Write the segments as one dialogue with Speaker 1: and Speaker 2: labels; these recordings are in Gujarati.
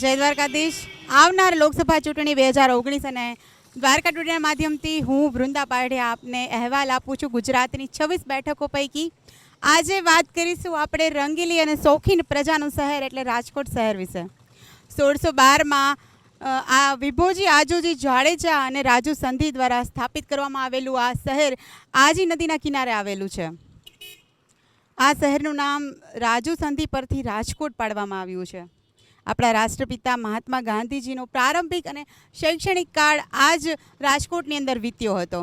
Speaker 1: જય દ્વારકાધીશ. આવનાર લોકસભા ચૂંટણી બે હજાર ઓગણીસ અને દ્વારકા ટુડેના માધ્યમથી હું વૃંદા પારડે આપને અહેવાલ આપું છું ગુજરાતની છવ્વીસ બેઠકો પૈકી. આજે વાત કરીશું આપણે રંગીલી અને શોખીન પ્રજાનું શહેર એટલે રાજકોટ શહેર વિશે. સોળસો બારમાં આ વિભોજી આજોજી જાડેજા અને રાજુ સંધિ દ્વારા સ્થાપિત કરવામાં આવેલું આ શહેર આજી નદીના કિનારે આવેલું છે. આ શહેરનું નામ રાજુ સંધિ પરથી રાજકોટ પાડવામાં આવ્યું છે. આપણા રાષ્ટ્રપિતા મહાત્મા ગાંધીજીનો પ્રારંભિક અને શૈક્ષણિક કાળ આ જ રાજકોટની અંદર વીત્યો હતો.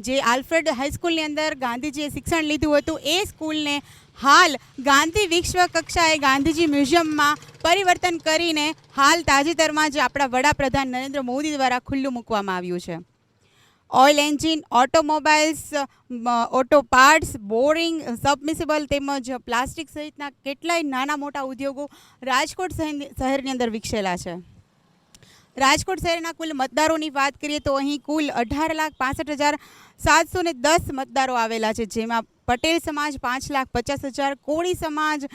Speaker 1: જે આલ્ફ્રેડ હાઈસ્કૂલની અંદર ગાંધીજીએ શિક્ષણ લીધું હતું, એ સ્કૂલને હાલ ગાંધી વિશ્વ કક્ષાએ ગાંધીજી મ્યુઝિયમમાં પરિવર્તન કરીને હાલ તાજેતરમાં જ આપણા વડાપ્રધાન નરેન્દ્ર મોદી દ્વારા ખુલ્લું મૂકવામાં આવ્યું છે. Oil engine automobiles auto parts, boring, submersible તેમજ પ્લાસ્ટિક સહિતના કેટલાય નાના મોટા ઉદ્યોગો રાજકોટ શહેરની અંદર વિકસેલા છે. રાજકોટ શહેરના કુલ મતદારોની વાત કરીએ તો અહીં કુલ અઢાર લાખ પાસઠ હજાર સાતસો ને દસ મતદારો આવેલા છે, જેમાં પટેલ સમાજ પાંચ લાખ પચાસ હજાર, કોળી સમાજ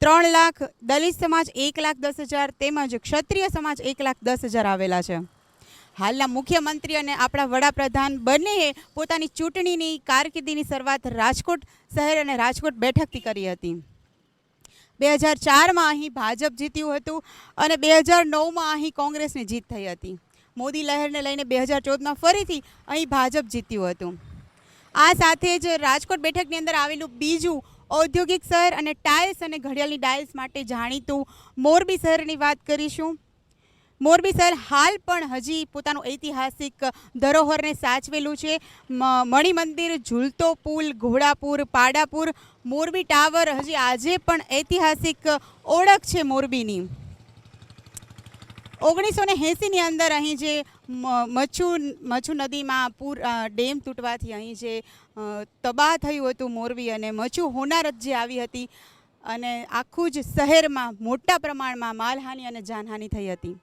Speaker 1: ત્રણ લાખ, દલિત સમાજ એક લાખ દસ હજાર તેમજ ક્ષત્રિય સમાજ એક લાખ દસ હજાર આવેલા છે. હાલના મુખ્યમંત્રી અને આપણા વડાપ્રધાન બંનેએ પોતાની ચૂંટણીની કારકિર્દીની શરૂઆત રાજકોટ શહેર અને રાજકોટ બેઠકથી કરી હતી. બે હજાર ચારમાં અહીં ભાજપ જીત્યું હતું અને બે હજાર નવમાં અહીં કોંગ્રેસની જીત થઈ હતી. મોદી લહેરને લઈને બે હજાર ચૌદમાં ફરીથી અહીં ભાજપ જીત્યું હતું. આ સાથે જ રાજકોટ બેઠકની અંદર આવેલું બીજું ઔદ્યોગિક શહેર અને ટાઇલ્સ અને ઘડિયાળની ડાયલ્સ માટે જાણીતું મોરબી શહેરની વાત કરીશું. મોરબી શહેર હાલ પણ હજી પોતાનું ઐતિહાસિક ધરોહરને સાચવેલું છે. મણિ મંદિર, ઝૂલતો પુલ, ઘોડાપુર, પાડાપુર, મોરબી ટાવર હજી આજે પણ ઐતિહાસિક ઓળખ છે મોરબીની. ઓગણીસો ને એંસીની અંદર અહીં જે મચ્છુ મચ્છુ નદીમાં પૂર ડેમ તૂટવાથી અહીં જે તબાહ થયું હતું મોરબી અને મચ્છુ હોનારત જે આવી હતી અને આખું જ શહેરમાં મોટા પ્રમાણમાં માલહાનિ અને જાનહાનિ થઈ હતી.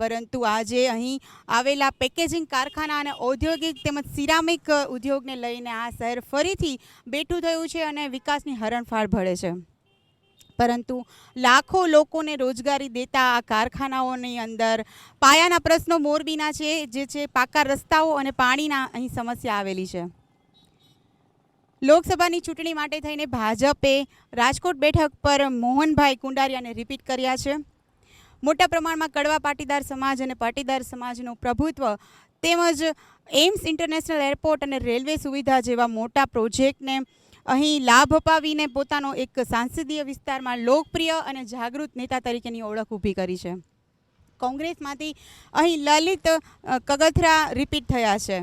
Speaker 1: પરંતુ આજે અહીં આવેલા પેકેજિંગ કારખાના અને ઔદ્યોગિક તેમજ સિરામિક ઉદ્યોગને લઈને આ શહેર ફરીથી બેઠું થયું છે અને વિકાસની હરણફાળ ભળે છે. પરંતુ લાખો લોકોને રોજગારી દેતા આ કારખાનાઓની અંદર પાયાના પ્રશ્નો મોરબીના છે, જે છે પાકા રસ્તાઓ અને પાણીના અહીં સમસ્યા આવેલી છે. લોકસભાની ચૂંટણી માટે થઈને ભાજપે રાજકોટ બેઠક પર મોહનભાઈ કુંડારિયાને રિપીટ કર્યા છે. મોટા પ્રમાણમાં કડવા પાટીદાર સમાજ અને પાટીદાર સમાજનું પ્રભુત્વ તેમજ એમ્સ ઇન્ટરનેશનલ એરપોર્ટ અને રેલવે સુવિધા જેવા મોટા પ્રોજેક્ટને અહીં લાભ અપાવીને પોતાનો એક સાંસદીય વિસ્તારમાં લોકપ્રિય અને જાગૃત નેતા તરીકેની ઓળખ ઊભી કરી છે. કોંગ્રેસમાંથી અહીં લલિત કગથરા રિપીટ થયા છે.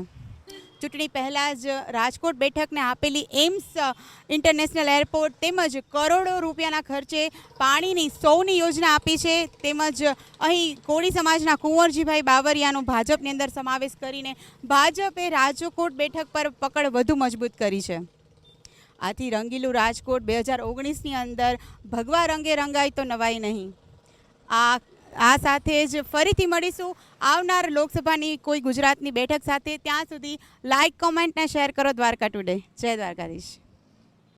Speaker 1: ચૂંટણી પહેલાં જ રાજકોટ બેઠકને આપેલી એમ્સ ઇન્ટરનેશનલ એરપોર્ટ તેમજ કરોડો રૂપિયાના ખર્ચે પાણીની સૌની યોજના આપી છે. તેમજ અહીં કોળી સમાજના કુંવરજીભાઈ બાવરિયાનો ભાજપની અંદર સમાવેશ કરીને ભાજપે રાજકોટ બેઠક પર પકડ વધુ મજબૂત કરી છે. આથી રંગીલું રાજકોટ બે હજાર ઓગણીસની અંદર ભગવા રંગે રંગાય તો નવાય નહીં. આ આ સાથે જ ફરીથી મળીશું. આવનાર લોકસભાની કોઈ ગુજરાતની બેઠક સાથે, ત્યાં સુધી લાઇક કોમેન્ટ ને શેર કરો, દ્વારકા ટુડે જય દ્વારકાધીશ.